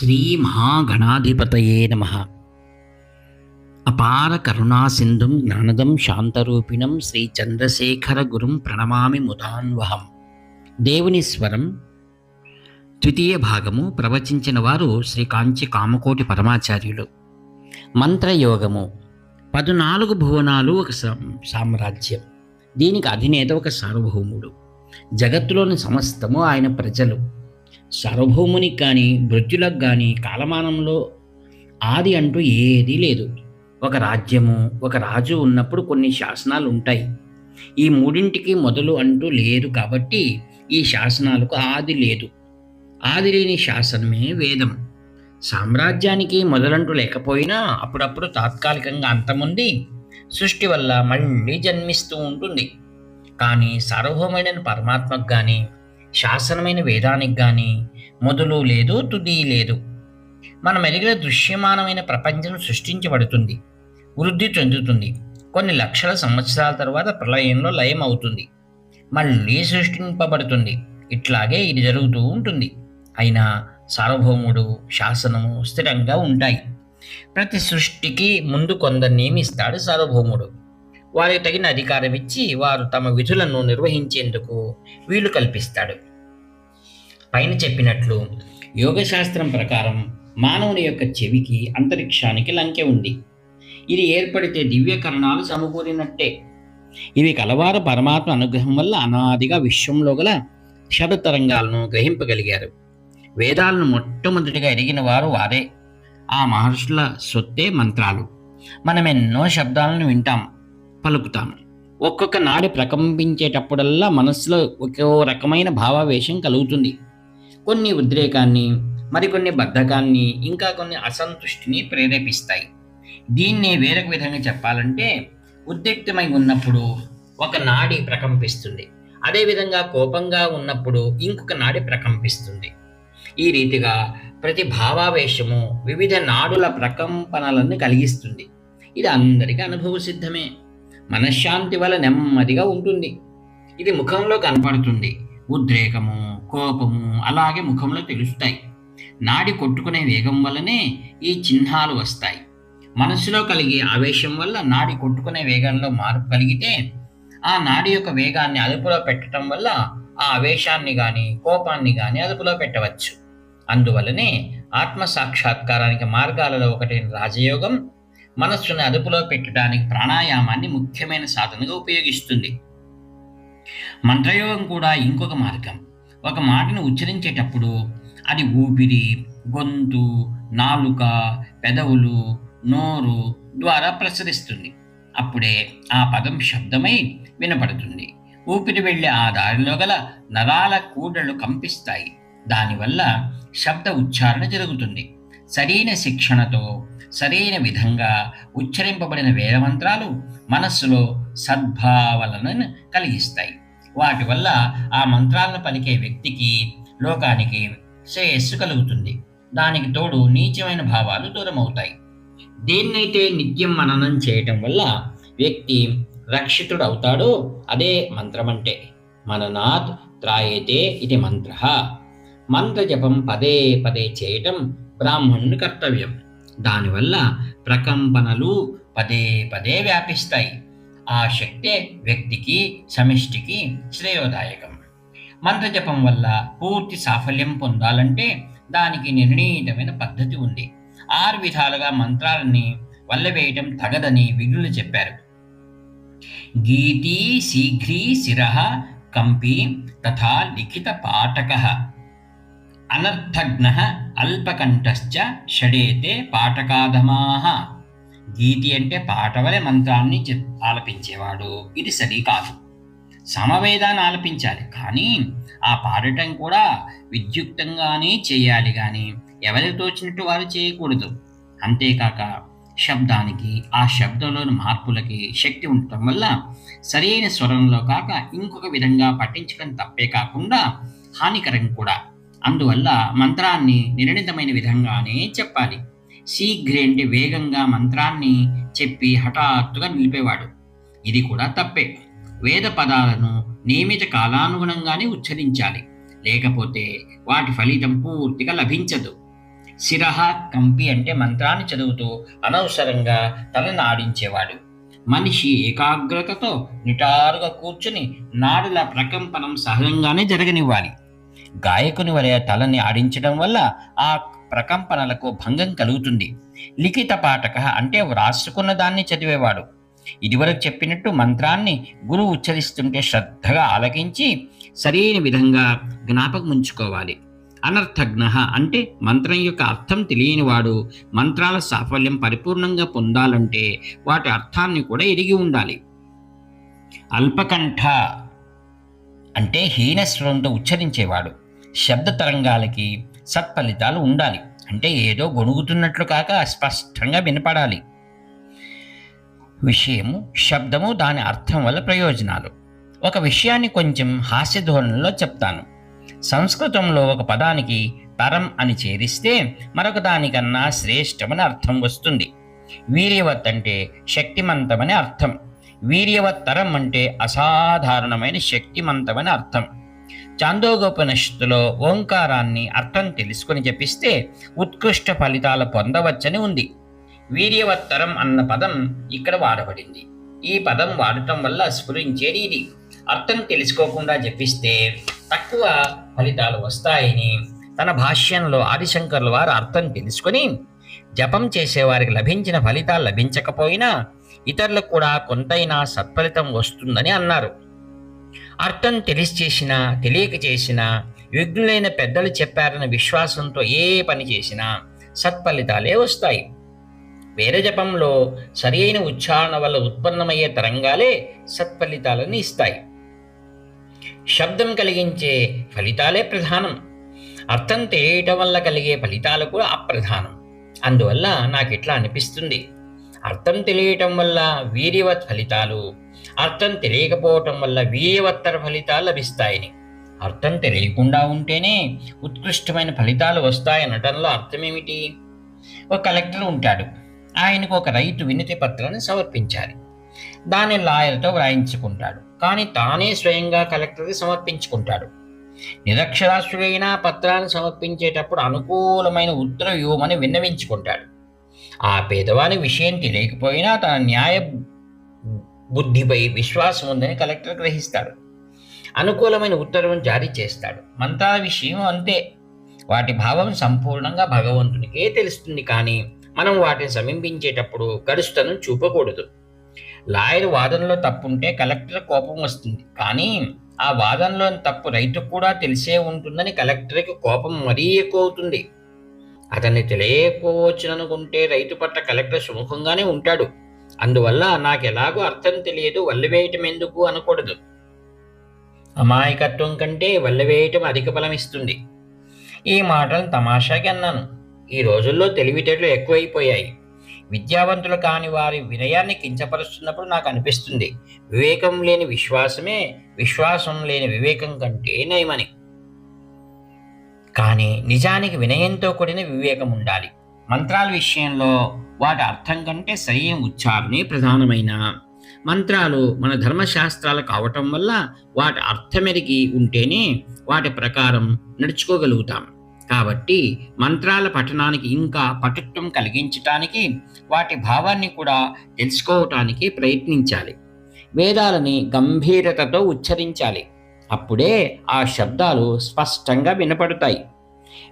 శ్రీ మహాగణాధిపతయే నమ. అపార కరుణా సింధుం జ్ఞానదం శాంతరూపిణం శ్రీ చంద్రశేఖర గురుం ప్రణమామి ముదాన్వహం. దేవుని స్వరం ద్వితీయ భాగము ప్రవచించిన వారు శ్రీ కాంచి కామకోటి పరమాచార్యులు. మంత్రయోగము పదునాలుగు భువనాలు ఒక సామ్రాజ్యం. దీనికి అధినేత ఒక సార్వభౌముడు. జగత్తులోని సమస్తము ఆయన ప్రజలు. సార్వభౌమునికి కానీ మృత్యులకు కానీ కాలమానంలో ఆది అంటూ ఏదీ లేదు. ఒక రాజ్యము ఒక రాజు ఉన్నప్పుడు కొన్ని శాసనాలు ఉంటాయి ఈ మూడింటికి మొదలు అంటూ లేదు కాబట్టి ఈ శాసనాలకు ఆది లేదు. ఆది లేని శాసనమే వేదం. సామ్రాజ్యానికి మొదలంటూ లేకపోయినా అప్పుడప్పుడు తాత్కాలికంగా అంతముంది సృష్టి వల్ల మళ్ళీ జన్మిస్తూ ఉంటుంది. కానీ సార్వభౌమైన పరమాత్మకు కానీ శాసనమైన వేదానికి కానీ మొదలు లేదు తుది లేదు. మనం ఎరిగిన దృశ్యమానమైన ప్రపంచం సృష్టించబడుతుంది వృద్ధి చెందుతుంది. కొన్ని లక్షల సంవత్సరాల తర్వాత ప్రళయంలో లయం అవుతుంది మళ్ళీ సృష్టింపబడుతుంది. ఇట్లాగే ఇది జరుగుతూ ఉంటుంది. అయినా సార్వభౌముడు శాసనము స్థిరంగా ఉంటాయి. ప్రతి సృష్టికి ముందు కొందరు నియమిస్తాడు సార్వభౌముడు. వారికి తగిన అధికారం ఇచ్చి వారు తమ విధులను నిర్వహించేందుకు వీలు కల్పిస్తాడు. పైన చెప్పినట్లు యోగశాస్త్రం ప్రకారం మానవుని యొక్క చెవికి అంతరిక్షానికి లంకె ఉంది. ఇది ఏర్పడితే దివ్యకరణాలు సమకూరినట్టే. ఇవి కలవారు పరమాత్మ అనుగ్రహం వల్ల అనాదిగా విశ్వంలో గల శబ్దతరంగాలను గ్రహింపగలిగారు. వేదాలను మొట్టమొదటిగా ఎరిగిన వారు వారే. ఆ మహర్షుల సొత్తే మంత్రాలు. మనం ఎన్నో శబ్దాలను వింటాం. పలుకుతాం ఒక్కొక్క నాడి ప్రకంపించేటప్పుడల్లా మనస్సులో ఒకే రకమైన భావావేశం కలుగుతుంది. కొన్ని ఉద్రేకాన్ని మరికొన్ని బద్ధకాన్ని ఇంకా కొన్ని అసంతుష్టిని ప్రేరేపిస్తాయి. దీన్ని వేరొక విధంగా చెప్పాలంటే ఉద్రిక్తమై ఉన్నప్పుడు ఒక నాడి ప్రకంపిస్తుంది. అదేవిధంగా కోపంగా ఉన్నప్పుడు ఇంకొక నాడి ప్రకంపిస్తుంది. ఈ రీతిగా ప్రతి భావావేశము వివిధ నాడుల ప్రకంపనలను కలిగిస్తుంది. ఇది అందరికీ అనుభవ సిద్ధమే మనశ్శాంతి వల్ల నెమ్మదిగా ఉంటుంది. ఇది ముఖంలో కనపడుతుంది. ఉద్రేకము కోపము అలాగే ముఖంలో తెలుస్తాయి. నాడి కొట్టుకునే వేగం వల్లనే ఈ చిహ్నాలు వస్తాయి. మనసులో కలిగే ఆవేశం వల్ల నాడి కొట్టుకునే వేగంలో మార్పు కలిగితే ఆ నాడి యొక్క వేగాన్ని అదుపులో పెట్టడం వల్ల ఆ ఆవేశాన్ని కానీ కోపాన్ని కానీ అదుపులో పెట్టవచ్చు. అందువలనే ఆత్మ సాక్షాత్కారానికి మార్గాలలో ఒకటైన రాజయోగం మనస్సును అదుపులో పెట్టడానికి ప్రాణాయామాన్ని ముఖ్యమైన సాధనగా ఉపయోగిస్తుంది. మంత్రయోగం కూడా ఇంకొక మార్గం. ఒక మాటను ఉచ్చరించేటప్పుడు అది ఊపిరి గొంతు నాలుక పెదవులు నోరు ద్వారా ప్రసరిస్తుంది. అప్పుడే ఆ పదం శబ్దమై వినపడుతుంది. ఊపిరి వెళ్ళే ఆ దారిలో గల నరాల కూడలు కంపిస్తాయి. దానివల్ల శబ్ద ఉచ్చారణ జరుగుతుంది. సరైన శిక్షణతో సరైన విధంగా ఉచ్చరింపబడిన వేదమంత్రాలు మనస్సులో సద్భావనలను కలిగిస్తాయి. వాటి వల్ల ఆ మంత్రాలను పలికే వ్యక్తికి లోకానికి శ్రేయస్సు కలుగుతుంది. దానికి తోడు నీచమైన భావాలు దూరమవుతాయి. దేన్నైతే నిత్యం మననం చేయటం వల్ల వ్యక్తి రక్షితుడు అవుతాడో అదే మంత్రమంటే మననాత్ త్రాయతే ఇది మంత్ర. మంత్ర జపం పదే పదే చేయటం బ్రాహ్మణుని కర్తవ్యం. దానివల్ల ప్రకంపనలు పదే పదే వ్యాపిస్తాయి. ఆ శక్తే వ్యక్తికి సమిష్టికి శ్రేయోదాయకం. మంత్రజపం వల్ల పూర్తి సాఫల్యం పొందాలంటే దానికి నిర్ణీతమైన పద్ధతి ఉంది. ఆరు విధాలుగా మంత్రాలని వల్లవేయటం తగదని విఘ్నులు చెప్పారు. గీతి శీఘ్రీ శిర కంపి తథా లిఖిత పాఠక. అనర్థఘ్న అల్పకంఠశ్చ షడేతే పాఠకాధమాహ గీతి అంటే పాటవలే మంత్రాన్ని ఆలపించేవాడు. ఇది సరి కాదు. సమవేదాన్ని ఆలపించాలి. కానీ ఆ పాడటం కూడా విద్యుక్తంగానే చేయాలి కానీ ఎవరికి తోచినట్టు వారు చేయకూడదు. అంతేకాక శబ్దానికి ఆ శబ్దంలోని మార్పులకి శక్తి ఉండటం వల్ల సరైన స్వరంలో కాక ఇంకొక విధంగా పట్టించడం తప్పే కాకుండా హానికరం కూడా. అందువల్ల మంత్రాన్ని నిర్ణీతమైన విధంగానే చెప్పాలి. శీఘ్రేంటి వేగంగా మంత్రాన్ని చెప్పి హఠాత్తుగా నిలిపేవాడు. ఇది కూడా తప్పే. వేద పదాలను నియమిత కాలానుగుణంగానే ఉచ్చరించాలి. లేకపోతే వాటి ఫలితం పూర్తిగా లభించదు. శిరహ కంపి అంటే మంత్రాన్ని చదువుతూ అనవసరంగా తలను ఆడించేవాడు. మనిషి ఏకాగ్రతతో నిటారుగా కూర్చుని నాడుల ప్రకంపనం సహజంగానే జరగనివ్వాలి. గాయకుని వలె తలని ఆడించడం వల్ల ఆ ప్రకంపనలకు భంగం కలుగుతుంది. లిఖిత పాఠక అంటే వ్రాసుకున్న దాన్ని చదివేవాడు. ఇదివరకు చెప్పినట్టు మంత్రాన్ని గురువు ఉచ్చరిస్తుంటే శ్రద్ధగా ఆలకించి సరైన విధంగా జ్ఞాపకం ఉంచుకోవాలి. అనర్థజ్ఞ అంటే మంత్రం యొక్క అర్థం తెలియనివాడు మంత్రాల సాఫల్యం పరిపూర్ణంగా పొందాలంటే వాటి అర్థాన్ని కూడా ఎరిగి ఉండాలి. అల్పకంఠ అంటే హీనస్వరంతో ఉచ్చరించేవాడు. శబ్ద తరంగాలకి సత్ఫలితాలు ఉండాలి. అంటే ఏదో గొణుగుతున్నట్లు కాక స్పష్టంగా వినపడాలి. విషయము శబ్దము దాని అర్థం వల్ల ప్రయోజనాలు. ఒక విషయాన్ని కొంచెం హాస్య ధోరణిలో చెప్తాను. సంస్కృతంలో ఒక పదానికి తరం అని చేరిస్తే మరొక దానికన్నా శ్రేష్టమని అర్థం వస్తుంది. వీర్యవత్ అంటే శక్తిమంతమని అర్థం. వీర్యవత్తరం అంటే అసాధారణమైన శక్తిమంతమైన అర్థం. చాందోగోపనిషత్తులో ఓంకారాన్ని అర్థం తెలుసుకొని జపిస్తే ఉత్కృష్ట ఫలితాలు పొందవచ్చని ఉంది. వీర్యవత్తరం అన్న పదం ఇక్కడ వాడబడింది. ఈ పదం వాడటం వల్ల స్ఫురించేది ఇది. అర్థం తెలుసుకోకుండా జపిస్తే తక్కువ ఫలితాలు వస్తాయని తన భాష్యంలో ఆదిశంకర్ల వారు అర్థం తెలుసుకొని జపం చేసేవారికి లభించిన ఫలితాలు లభించకపోయినా ఇతరులకు కూడా కొంతైనా సత్ఫలితం వస్తుందని అన్నారు. అర్థం తెలిసి చేసినా తెలియక చేసినా విఘ్నులైన పెద్దలు చెప్పారన్న విశ్వాసంతో ఏ పని చేసినా సత్ఫలితాలే వస్తాయి. వేద జపంలో సరి అయిన ఉచ్చారణ వల్ల ఉత్పన్నమయ్యే తరంగాలే సత్ఫలితాలను ఇస్తాయి. శబ్దం కలిగించే ఫలితాలే ప్రధానం. అర్థం తెలియటం వల్ల కలిగే ఫలితాలు కూడా అప్రధానం. అందువల్ల నాకు ఇట్లా అనిపిస్తుంది. అర్థం తెలియటం వల్ల వీర్యవత్ ఫలితాలు. అర్థం తెలియకపోవటం వల్ల వీర్యవత్తర ఫలితాలు లభిస్తాయని. అర్థం తెలియకుండా ఉంటేనే ఉత్కృష్టమైన ఫలితాలు వస్తాయనటంలో అర్థమేమిటి? ఒక కలెక్టర్ ఉంటాడు. ఆయనకు ఒక రైతు వినతి పత్రాన్ని సమర్పించాలి. దాన్ని లాయర్తో వ్రాయించుకుంటాడు. కానీ తానే స్వయంగా కలెక్టర్కి సమర్పించుకుంటాడు. నిరక్షరాస్యుడైన పత్రాన్ని సమర్పించేటప్పుడు అనుకూలమైన ఉత్తరం ఇవ్వమని విన్నవించుకుంటాడు. ఆ పేదవాని విషయం తెలియకపోయినా తన న్యాయ బుద్ధిపై విశ్వాసం ఉందని కలెక్టర్ గ్రహిస్తాడు. అనుకూలమైన ఉత్తర్వును జారీ చేస్తాడు. మంత్రాల విషయం అంతే. వాటి భావం సంపూర్ణంగా భగవంతునికే తెలుస్తుంది కానీ మనం వాటిని సమీపించేటప్పుడు గడుస్తను చూపకూడదు. లాయర్ వాదనలో తప్పుంటే కలెక్టర్ కోపం వస్తుంది. కానీ ఆ వాదనలోని తప్పు రైతుకు కూడా తెలిసే ఉంటుందని కలెక్టర్కి కోపం మరీ ఎక్కువ అవుతుంది అతన్ని తెలియకపోవచ్చుననుకుంటే రైతు పట్ల కలెక్టర్ సుముఖంగానే ఉంటాడు. అందువల్ల నాకు ఎలాగో అర్థం తెలియదు వల్లవేయటం ఎందుకు అనకూడదు. అమాయకత్వం కంటే వల్లవేయటం అధిక బలం ఇస్తుంది. ఈ మాటలు తమాషాకి అన్నాను. ఈ రోజుల్లో తెలివితేటలు ఎక్కువైపోయాయి. విద్యావంతులు కాని వారి వినయాన్ని కించపరుస్తున్నప్పుడు నాకు అనిపిస్తుంది. వివేకం లేని విశ్వాసమే విశ్వాసం లేని వివేకం కంటే నయమని. కానీ నిజానికి వినయంతో కూడిన వివేకం ఉండాలి. మంత్రాల విషయంలో వాటి అర్థం కంటే సరైన ఉచ్చారణే ప్రధానమైన. మంత్రాలు మన ధర్మశాస్త్రాలు కావటం వల్ల వాటి అర్థమెరిగి ఉంటేనే వాటి ప్రకారం నడుచుకోగలుగుతాం. కాబట్టి మంత్రాల పఠనానికి ఇంకా పటుత్వం కలిగించటానికి వాటి భావాన్ని కూడా తెలుసుకోవటానికి ప్రయత్నించాలి. వేదాలని గంభీరతతో ఉచ్చరించాలి. అప్పుడే ఆ శబ్దాలు స్పష్టంగా వినపడతాయి.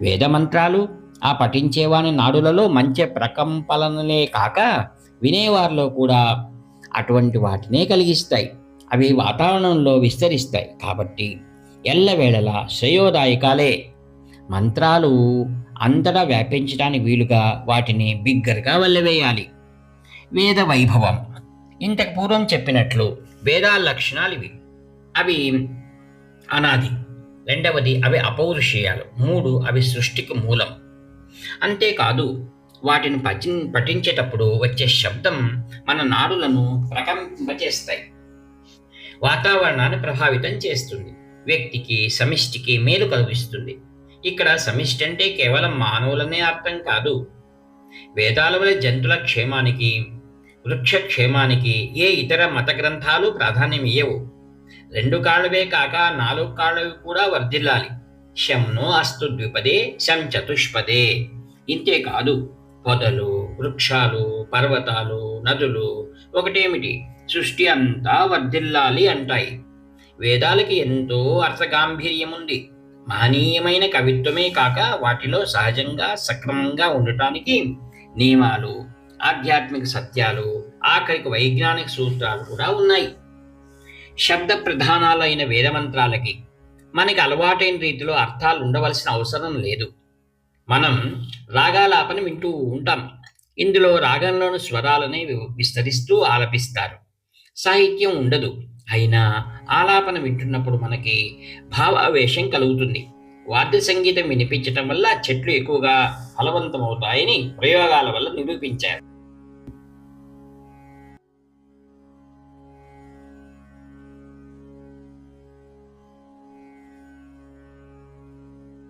వేద మంత్రాలు ఆ పఠించేవాని నాడులలో మంచి ప్రకంపనలే కాక వినేవారిలో కూడా అటువంటి వాటినే కలిగిస్తాయి. అవి వాతావరణంలో విస్తరిస్తాయి కాబట్టి ఎల్లవేళలా శ్రేయోదాయకాలే. మంత్రాలు అంతటా వ్యాపించడానికి వీలుగా వాటిని బిగ్గరగా వల్లవేయాలి. వేద వైభవం. ఇంతకు పూర్వం చెప్పినట్లు వేదాల లక్షణాలు ఇవి. అవి అనాది. రెండవది అవి అపౌరుషేయాలు. మూడు అవి సృష్టికి మూలం. అంతేకాదు వాటిని పఠి పఠించేటప్పుడు వచ్చే శబ్దం మన నాడులను ప్రకంపచేస్తాయి. వాతావరణాన్ని ప్రభావితం చేస్తుంది. వ్యక్తికి సమిష్టికి మేలు కలిగిస్తుంది. ఇక్కడ సమిష్టి అంటే కేవలం మానవులనే అర్థం కాదు. వేదాల వల్ల జంతువుల క్షేమానికి వృక్ష క్షేమానికి ఏ ఇతర మత గ్రంథాలు ప్రాధాన్యం ఇయ్యవు రెండు కాళ్ళవే కాక నాలుగు కాళ్ళవి కూడా వర్ధిల్లాలి. శంను అస్తు ద్విపదే శం చతుష్పదే. ఇంతేకాదు పొదలు వృక్షాలు పర్వతాలు నదులు ఒకటేమిటి? సృష్టి అంతా వర్ధిల్లాలి అంటాయి. వేదాలకి ఎంతో అర్థగాంభీర్యం ఉంది మహనీయమైన కవిత్వమే కాక వాటిలో సహజంగా సక్రమంగా ఉండటానికి నియమాలు ఆధ్యాత్మిక సత్యాలు ఆఖరికి వైజ్ఞానిక సూత్రాలు కూడా ఉన్నాయి. శబ్ద ప్రధానాలైన వేదమంత్రాలకి మనకి అలవాటైన రీతిలో అర్థాలు ఉండవలసిన అవసరం లేదు. మనం రాగాలాపన వింటూ ఉంటాం. ఇందులో రాగంలోని స్వరాలని వి- విస్తరిస్తూ ఆలపిస్తారు. సాహిత్యం ఉండదు. అయినా ఆలాపన వింటున్నప్పుడు మనకి భావావేశం కలుగుతుంది. వాద్య సంగీతం వినిపించటం వల్ల చెట్లు ఎక్కువగా ఫలవంతమవుతాయని ప్రయోగాల వల్ల నిరూపించారు.